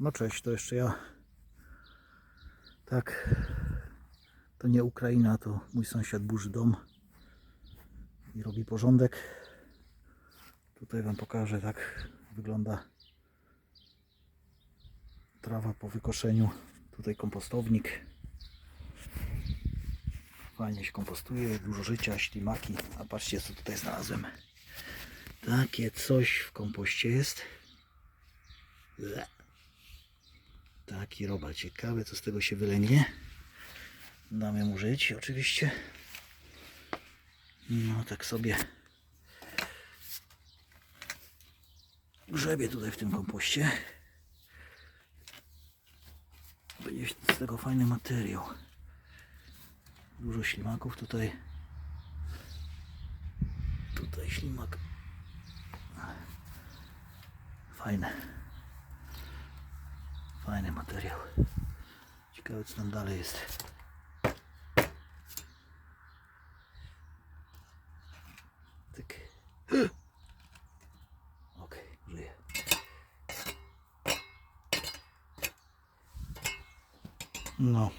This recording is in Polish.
No cześć, to jeszcze ja. Tak, to nie Ukraina, to mój sąsiad burzy dom i robi porządek. Tutaj Wam pokażę, tak wygląda trawa po wykoszeniu. Tutaj kompostownik. Fajnie się kompostuje, dużo życia, ślimaki. A patrzcie co tutaj znalazłem. Takie coś w kompoście jest. Taki robal. Ciekawe co z tego się wylęgnie. Damy mu żyć oczywiście. No tak sobie grzebie tutaj w tym kompoście. Będzie z tego fajny materiał. Dużo ślimaków tutaj. Tutaj ślimak. Fajne. Fajny materiał. Ciekawe co tam dalej jest. Tak. Okej, żyje. No.